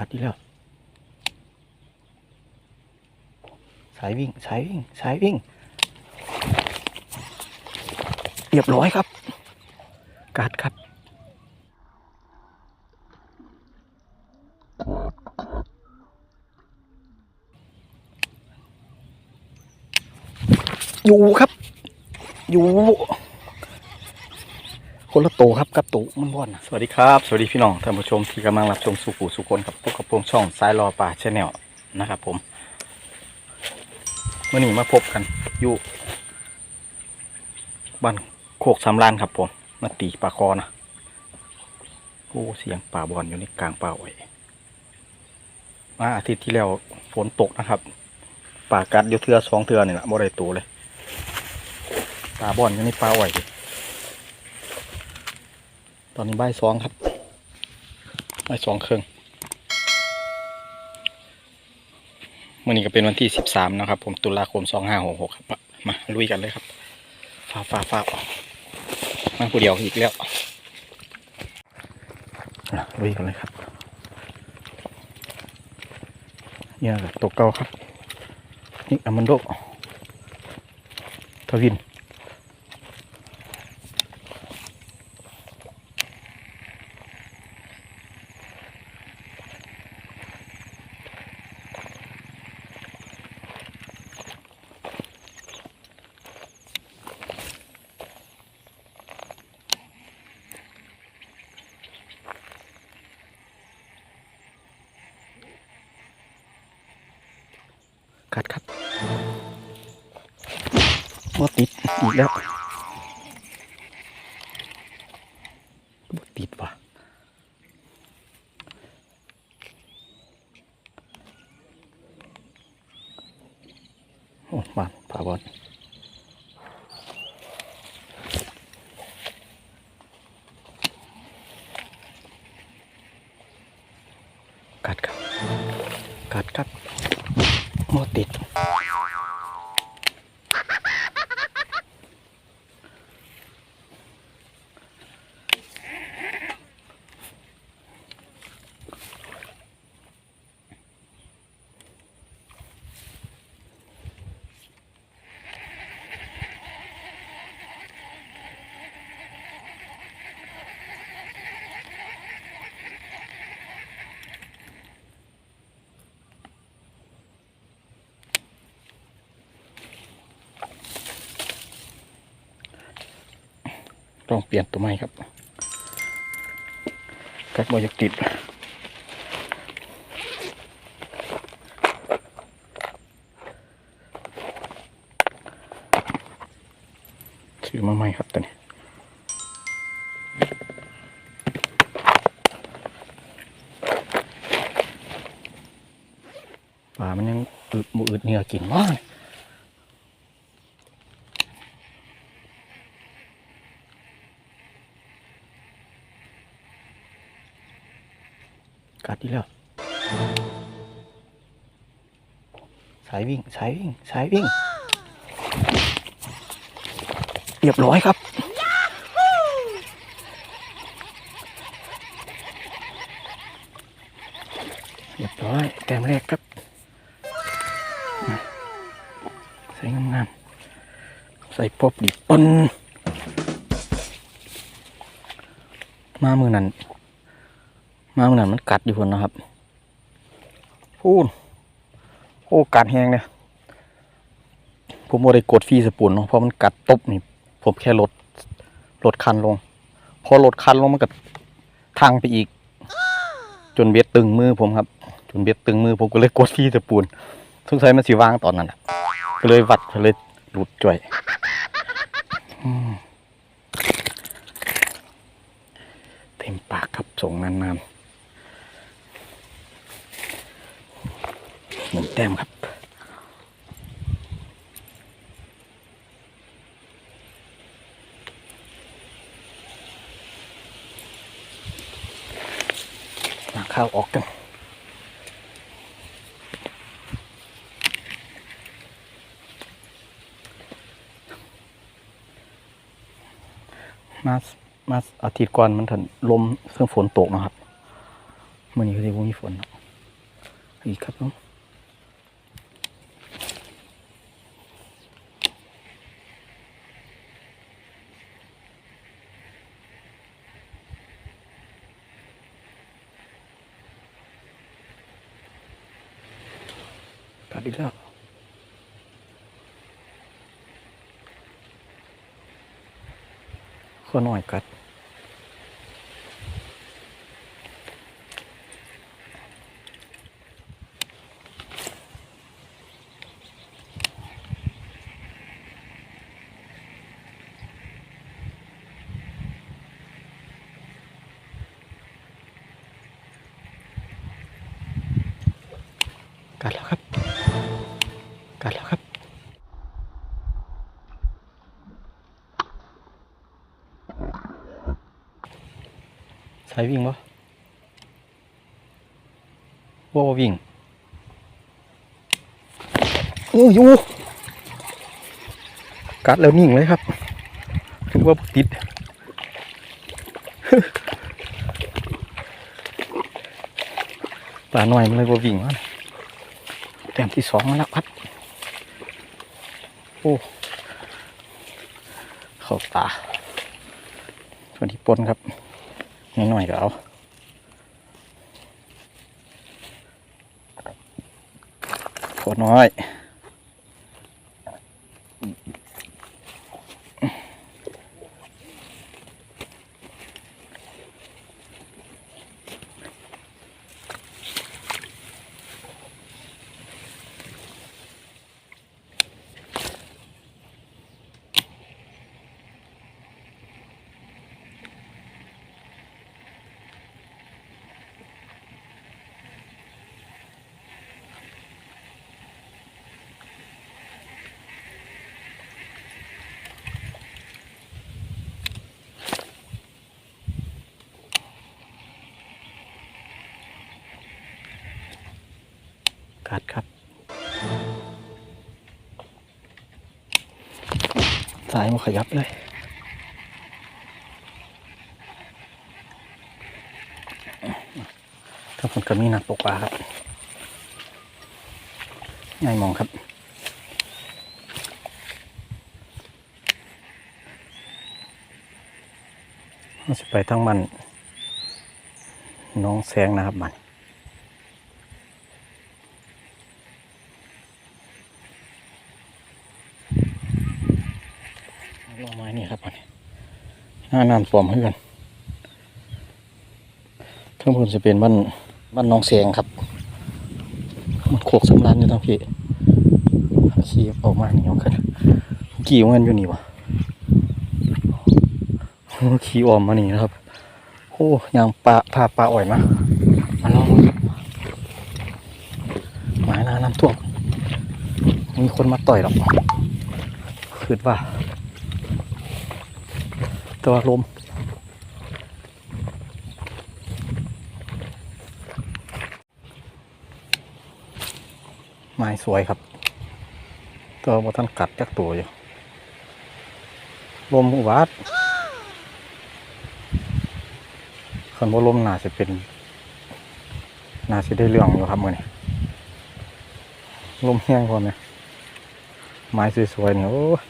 กัดที่แล้ว สายวิ่ง สายวิ่ง สายวิ่ง เรียบร้อยครับ กัดครับอยู่ครับ อยู่ คนละโตครับกับตูมันบ่อนสวัสดีครับ สวัสดีพี่น้องท่านผู้ชมที่กำลังรับชมสุขุสุคนกับพวกกับพวงช่องสายรอป่าชแนลนะครับผมเมื่อนี้มาพบกันอยู่บ้านโคกสำรานครับผมมาตีปลาคอนะโอ้เสียงป่าบอนอยู่ในกลางป่าไว้มาอาทิตย์ที่แล้วฝนตกนะครับป่ากัดอยู่เทือสองเทือนี่แหละบ่ได้ตัวเลยป่าบอนอยู่ในป่าไว้ อนนี้ใบสองครับใบสองครึ่งวันนี้ก็เป็นวันที่สิบสามนะครับ ผมตุลาคมสองห้าหกหกครับ มาลุยกันเลยครับฟาฟาฟ้ามาผู้เดียวอีกแล้วลุยกันเลยครับเนี่ยตัวเก่าครับนี่อามันโดทวิน บ่ติดอีกแล้วบ่ติดว่ะโอ้มาผ่าบอลกัดครับ กัดครับบ่ติด ต้องเปลี่ยนตัวใหม่ครับกัดบอยากติดซื้อมาใหม่ครับตัวนี้ปลามันยังอึดมืออึดเหนื้อกินมากายวิ่งสายวิ่งสายวิ่ง เรียบร้อยครับ เรียบร้อย แต้มแรกครับใส่งามใส่ปอบดิปนมามือนั้นมาเมือนมันกัดอยู่คนนะครับพูนโอ้กัดแหงเนี่ย ผมโมได้กดฟีสปูนเนาะเพราะมันกัดตบนี่ ผมแค่ลดลดคันลง พอลดคันลงมันก็ทางไปอีก จนเบ็ดตึงมือผมครับ จนเบ็ดตึงมือผมก็เลยกดฟีสปูนสงสัยมันสิวางตอนนั้นแหละก็เลยวัดก็เลยหลุดจ่วยเต็มปากครับส่งนานๆหนึ่งแต้มครับ ข้าวออกกันมามาอาทิตย์ก่อนมันถึงลมเครื่องฝนตกนะครับเมื่อนี้ก็จะมีฝนอีกครับผม ดอีกแล้วข้อหน่อยกัดกัดแล้วครับ กัดแล้วครับ สายวิ่งปะว่าวิ่งโอ้ยอยู่กัดแล้วนิ่งเลยครับถึงว่าติดปลาหน่อยมันเลยบ่วิ่งวะแต้มที่สองมาแล้วครับ โอ้เข้าตาตัวนี้ปนครับนิดหน่อยก็เอาโคตรน้อย กัดครับ สายมันขยับเลยถ้าคนก็มีหนักตกปลาครับง่ายมองครับเราจะไปทั้งมันน้องแสงนะครับมัน ลงไม้นี่ครับอันนี้หน้าน้ำท่วมเพื่อนทั้งบนจะเป็นบ้านบ้านน้องเสียงครับ มันโขกสำรันอยู่ทั้งพี่ขี่ออกมานี่เอากันกี่เงินอยู่นี่วะขี่ออมมานี่นะครับโอ้ยางปลาพาปลาอ่อยมามาลองครับหมายน้าน้ำท่วมมีคนมาต่อยหรอกคิดว่า ตัวลมไม้สวยครับ ตัวบท่านกัดจักตัวอยู่ ลมอุบาทคันว่าลมนาจะเป็นนาจะได้เรื่องอยู่ครับมือนี้ลมแห้งพอไหมไม้สวยๆเนี่ยโอ้ย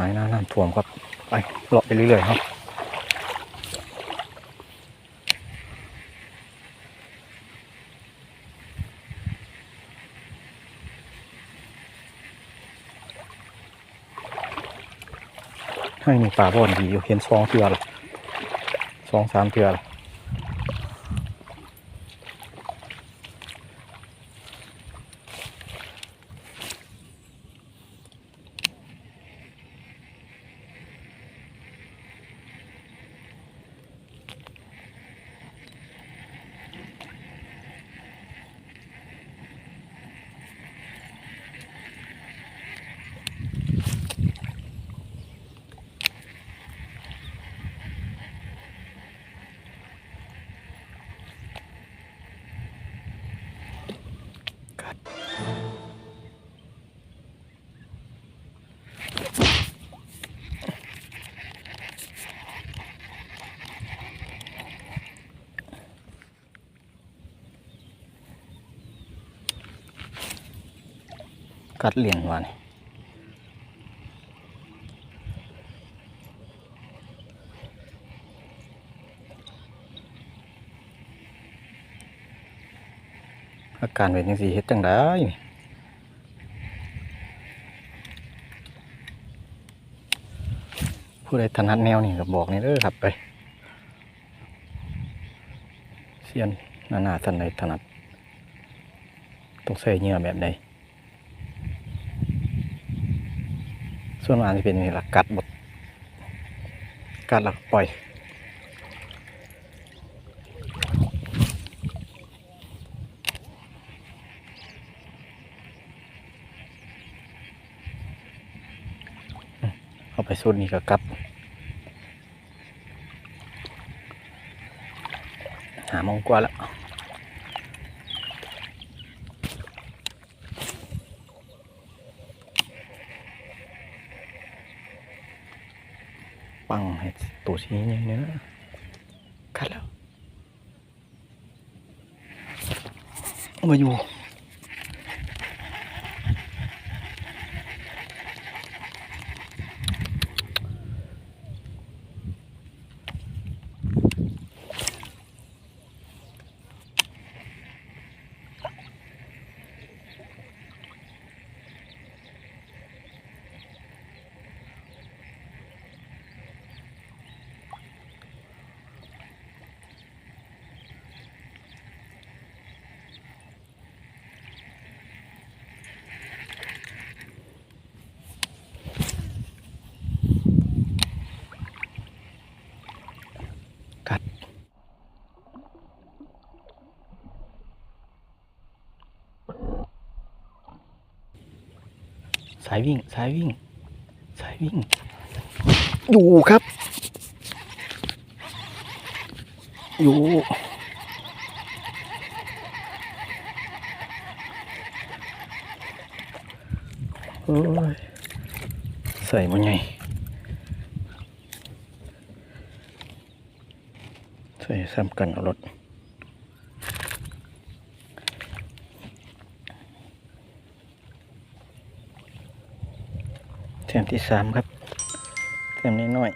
หายหน้าน้ำ ท่วมครับ ไปเลาะไปเรื่อยๆครับให้มีป่าบ่อนดีอยู่เห็นสองเทือหรอสองสามเทือหรอ กัดเหรียญวะนี่อาการเป็นยังสีเฮ็ดจังได้ผู้ใดถนัดแนวนี่ก็บอกนี่เด้อครับไปเซียนหนานาท่านใดถนัดต้องใส่เหงื่อแบบใด ส่วนมากจะเป็นนี่ละกัดหมดกัดแล้วก็ปล่อยเอาไปสูตรนี้ก็กลับ หาโมงกว่าแล้ว ปังให้ตัวชี้เนี่ยเนื้อกัดแล้วมาอยู่ สายวิ่ง สายวิ่ง สายวิ่ง อยู่ครับ อยู่ โอ้ย ใส่มันไง ใส่ซ้ำกันเอารถแถม ที่สามครับแถมน้อย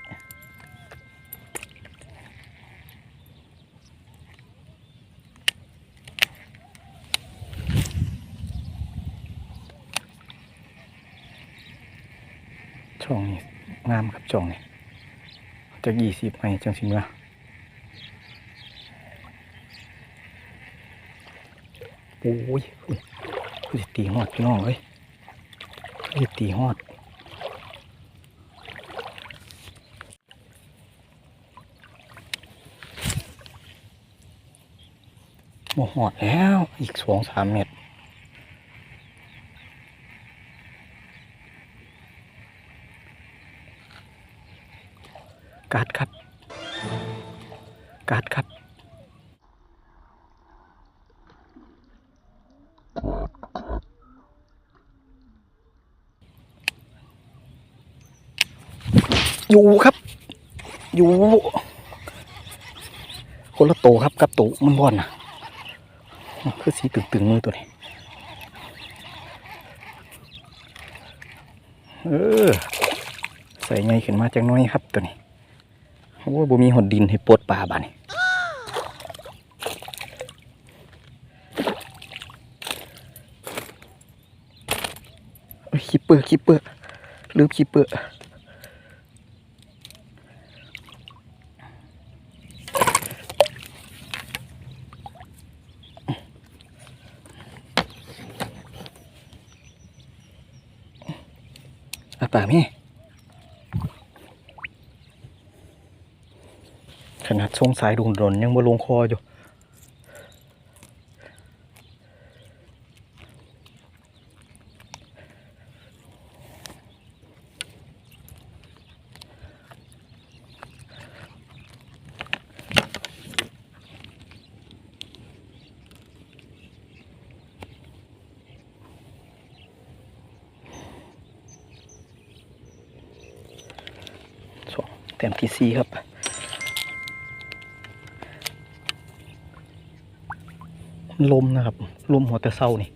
ช่องนี้งามครับช่องนี้จะยี่สิบไหมจังสิเมื่อโอ้ยอุ้ยอุ้ยตีหอดพี่น้องเอ้ยตีหอด โมหอดแล้ว อีกสองสามเมตรการ์ดครับ การ์ดครับอยู่ครับ อยู่คนละโตวครับกับตวมันบ่อนนะ คือสีตึงๆมือตัวนี้ เออ ใส่ไงขึ้นมาจังน้อยครับตัวนี้โอ้บ่มีหดดินให้ปวดปลาบานี่โอ้ยคิปเปอร์คิปเปอร์ลืมคิปเปอร์ อาป่ากแม่ขนาดทรงสายดุงดนยังบ่ลงคออยู่ ต้มที่สี่ครับลมนะครับลมหัวแต่เศร้านี่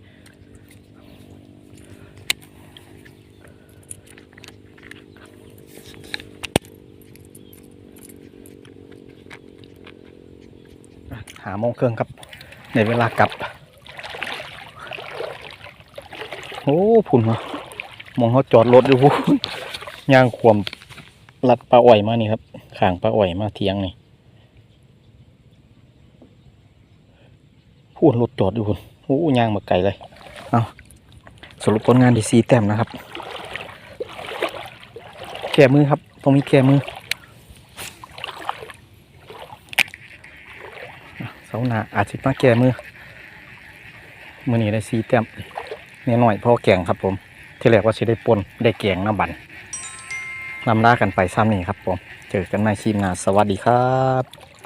หาโมงเครื่องครับ ในเวลากลับ โอ้ผุนมามองเขาจอดรถอยู่ยางขวม ลัดปลาอ่อยมานี่ครับข้างปลาอ่อยมาเทียงนี่พูดรถจอดอยู่พุ่นโอ้ยางมาไกลเลย เอาสรุปผลงานดีซีแต้มนะครับแก้มือครับต้องมีแก้มือเสาหนาอาจจะมาแก้มือ มือนี้ได้ซีแต้มเนี่ยหน่อยเพราะแกงครับผม ที่แรกว่าจะได้ปนได้แกงน้ำบัน นำล่ากันไปซ้ำนี่ครับผม เจอกันในคลิปหน้าสวัสดีครับ